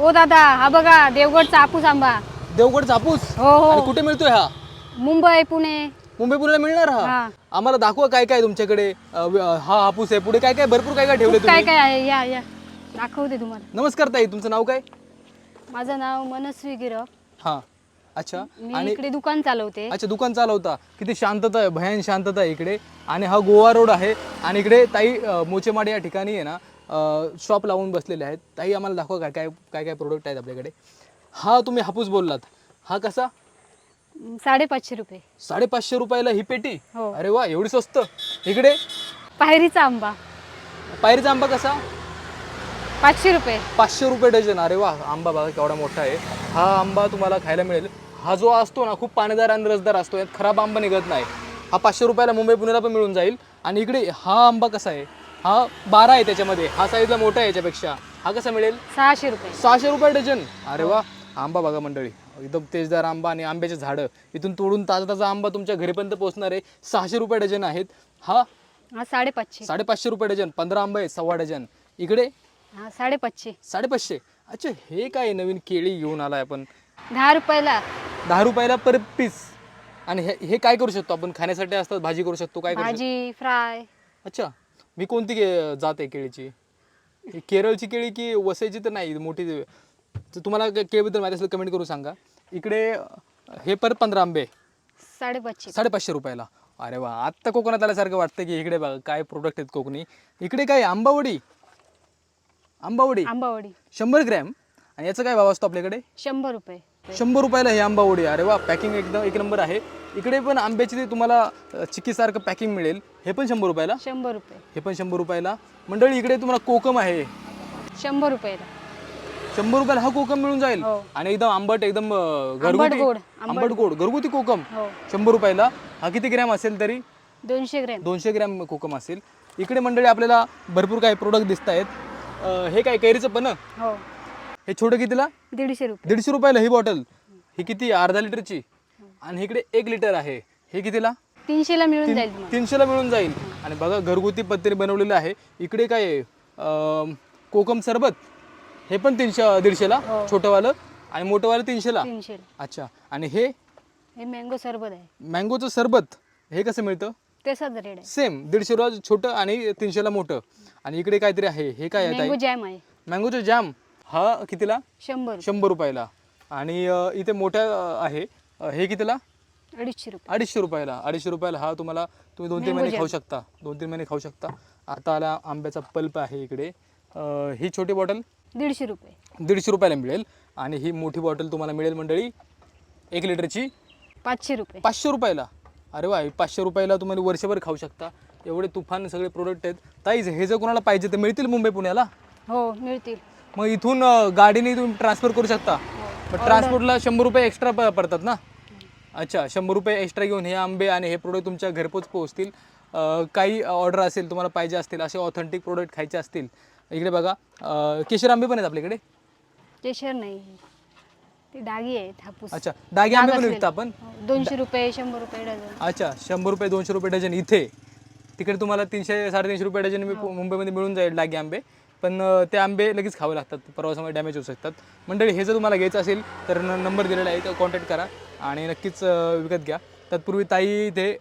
ओ दादा हा बघा देवगडचा हापूस आंबा. देवगड हापूस? हो आणि हो कुठे मिळतोय हा? मुंबई पुणे. मुंबई पुण्याला मिळणार हा? हा. आम्हाला दाखवा काय काय तुमच्याकडे अ, व- हा हापूस आहे. पुढे काय काय भरपूर काय काय ठेवले खूप काय तुम्ही? काय आहे या या. दाखवते तुम्हाला. नमस्कार ताई तुमचं नाव काय? माझं नाव मनस्वी गिरप हा. अच्छा मी आणि इकडे दुकान चालवते. अच्छा दुकान चालवता. किती शांतता आहे भयान शांतता आहे इकडे. आणि हा गोवा रोड आहे. आणि इकडे ताई अ, मोचेमाड या ठिकाणी आहे ना शॉप लावून बसलेले आहेत. ताई आम्हाला दाखवा काय काय काय काय प्रोडक्ट आहेत आपल्याकडे. हा तुम्ही हापूस बोललात. हा कसा? साडेपाचशे रुपये. साडेपाचशे रुपयाला ही पेटी? हो. अरे वा एवढी स्वस्त. इकडे? पायरीचा आंबा. पायरीचा आंबा कसा? पाचशे रुपये. पाचशे रुपये डझन. अरे वा आंबा बघा केवढा मोठा आहे. हा आंबा तुम्हाला खायला मिळेल. हा जो असतो ना खूप पाणीदार आणि रसदार असतो यात खराब आंबा निघत नाही. हा पाचशे रुपयाला मुंबई पुण्याला पण मिळून जाईल. आणि इकडे हा आंबा कसा आहे? हा बारा आहे त्याच्यामध्ये. हा साईजला मोठा आहे याच्यापेक्षा. हा कसा मिळेल? सहाशे रुपये. सहाशे रुपये डझन. अरे वा. आंबा बघा मंडळी. एकदम तेजदार आंबा आणि आंब्याचे झाडं. इथून तोडून ताजा ताजा आंबा तुमच्या घरीपर्यंत पोहोचणार आहे. सहाशे रुपये डझन आहेत. हा? हा साडेपाचशे. साडेपाचशे रुपये डझन. पंधरा आंबा आहेत सव्वा डझन. इकडे? हा साडेपाचशे. साडेपाचशे. अच्छा हे काय नवीन केळी घेऊन आलाय आपण? दहा रुपयाला. दहा रुपयाला पर पीस आणि हे हे काय करू शकतो आपण? खाण्यासाठी असतात भाजी करू शकतो काय करू शकतो? भाजी फ्राय. अच्छा. मी कोणती के- जात आहे केळीची? ही केरळची केळी की वसईची तर नाही मोठी तर तुम्हाला के- केळीबद्दल माहिती असेल कमेंट करून सांगा. इकडे अं, हे पर पंधरा आंबे. साडेपाचशे. साडेपाचशे रुपयाला. अरे वा आत्ता कोकणात आल्यासारखं वाटतं की इकडे बघा काय प्रोडक्ट आहेत कोकणी. इकडे काय आंबावडी? आंबावडी. आंबावडी. शंभर ग्रॅम. आणि याचा काय भाव असतो आपल्याकडे? शंभर रुपये. शंभर रुपयाला हे आंबावडी अरे वा पॅकिंग एकदम एक नंबर आहे. इकडे पण आंब्याची ते तुम्हाला चिक्कीसारखं पॅकिंग मिळेल. हे पण शंभर रुपयाला? शंभर रुपये. हे पण शंभर रुपयाला. मंडळी इकडे तुम्हाला कोकम आहे. शंभर रुपयाला. शंभर रुपयाला हा कोकम मिळून जाईल. हो. आणि एकदम आंबट एकदम अ, घरगुती गोड, आंबट गोड घरगुती कोकम. हो. शंभर रुपयाला. हा किती ग्रॅम असेल तरी? दोनशे ग्रॅम. दोनशे ग्रॅम कोकम असेल. इकडे मंडळी आपल्याला भरपूर काही प्रोडक्ट दिसत आहेत हे काय कैरीचं पण? हो. हे छोटं कितीला? दीडशे रुपये. दीडशे रुपयाला ही बॉटल ही किती? अर्धा लिटरची. आणि इकडे एक लिटर आहे. हे कितीला? तीनशेला मिळून जाईल तुम्हाला तीनशेला मिळून जाईल. आणि बघा घरगुती पद्धतीने बनवलेलं आहे. इकडे काय आहे? अं, कोकम सरबत. हे पण तीनशे दीडशेला हो. छोटंवालं. आणि मोठंवालं तीनशेला? तीनशेला. अच्छा. आणि हे? हे मँगो सरबत आहे. मँगोचं सरबत. हे कसं मिळतं? तसाच रेट आहे. सेम दीडशे रुपये छोटं आणि तीनशेला मोठं. आणि इकडे काहीतरी आहे. हे काय आहे मँगो ताई जॅम आहे. मँगोचं जॅम हा कितीला? शंभर शंभर रुपयाला. आणि अं, इथे मोठ्या अं, आहे. अं, हे कितीला? अडीचशे रुपये. अडीचशे रुपयाला. अडीचशे रुपयाला हा तुम्हाला तुम्ही दोन तीन महिने खाऊ. शकता. दोन तीन महिने खाऊ शकता. आता आला आंब्याचा पल्प आहे इकडे. अं, ही छोटी बॉटल? दीडशे रुपये. दीडशे रुपयाला मिळेल. आणि ही मोठी बॉटल तुम्हाला मिळेल मंडळी एक लिटरची. पाचशे रुपये. पाचशे रुपयाला. अरे वा पाचशे रुपयाला तुम्हाला वर्षभर खाऊ शकता. एवढे तुफान सगळे प्रोडक्ट आहेत. ताईच हे जर कोणाला पाहिजे तर मिळतील मुंबई पुण्याला? हो मिळतील. मग इथून अं, गाडीने तुम्ही ट्रान्सफर करू शकता. पण ट्रान्सपोर्टला शंभर रुपये एक्स्ट्रा प पडतात ना? अच्छा शंभर रुपये एक्स्ट्रा घेऊन हे आंबे आणि हे प्रोडक्ट तुमच्या घरपोच पोहोचतील. अं, काही ऑर्डर असेल तुम्हाला पाहिजे असतील असे ऑथेंटिक प्रोडक्ट खायचे असतील. इकडे बघा अं, केशर आंबे पण आहेत आपल्याकडे? केशर नाही. ते डागी आहेत हापूस. अच्छा डागे आंबे पण असलेले. विकता आपण? हो, दोनशे रुपये शंभर रुपये डझन. अच्छा शंभर रुपये दोनशे रुपये डझन इथे. तिकडे तुम्हाला तीनशे साडेतीनशे रुपये डझन मी पु- मुंबईमध्ये मिळून जाईल डागे आंबे. पण ते आंबे लगेच खावे लागतात. प्रवासामध्ये डॅमेज होऊ शकतात. मंडळी हे जर तुम्हाला घ्यायचं असेल तर नंबर दिलेला आहे तर कॉन्टॅक्ट करा आणि नक्कीच विकत घ्या. तत्पूर्वी ताई इथे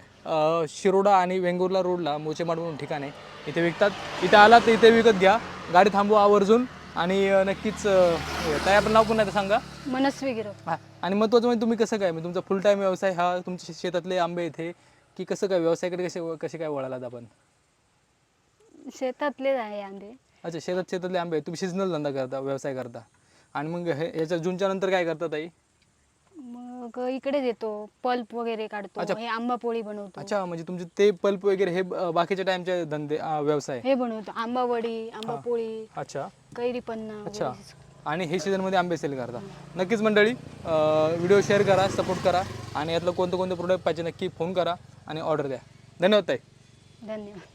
शिरोडा आणि वेंगुर्ला रोडला मोचेमाड म्हणून ठिकाण आहे. इथे विकतात. इथे आला तर इथे विकत घ्या. गाडी थांबवा आवर्जून आणि नक्कीच ताई आपण नाव पुन्हा एकदा सांगा. मनस्वी गिरव हा आणि महत्त्वाचं म्हणजे तुम्ही कसं काय म्हणजे तुमचा फुल टाईम व्यवसाय हा तुमच्या शेतातले आंबे इथे की कसं काय व्यवसायाकडे कसे कसे काय वळालात आपण? शेतातलेच आहे आंबे. अच्छा शेतात शेतातले आंबे तुम्ही सिजनल धंदा करता व्यवसाय करता. आणि मग हे याच्या जूनच्या नंतर काय करता ताई? मग इकडेच येतो. पल्प वगैरे काढतो. अच्छा. हे आंबा पोळी बनवतो. अच्छा म्हणजे तुमचे ते पल्प वगैरे हे अं, बाकीच्या टाईमचे धंदे अं, व्यवसाय. हे बनवतो. आंबा वडी आंबा पोळी अच्छा. कैरी पन्ना अच्छा. वगैरे. आणि हे सीझनमध्ये आंबे सेल करता. नक्कीच मंडळी व्हिडिओ शेअर करा सपोर्ट करा. आणि यातलं कोणतं कोणतं प्रोडक्ट पाहिजे नक्की फोन करा आणि ऑर्डर द्या. धन्यवाद ताई. धन्यवाद.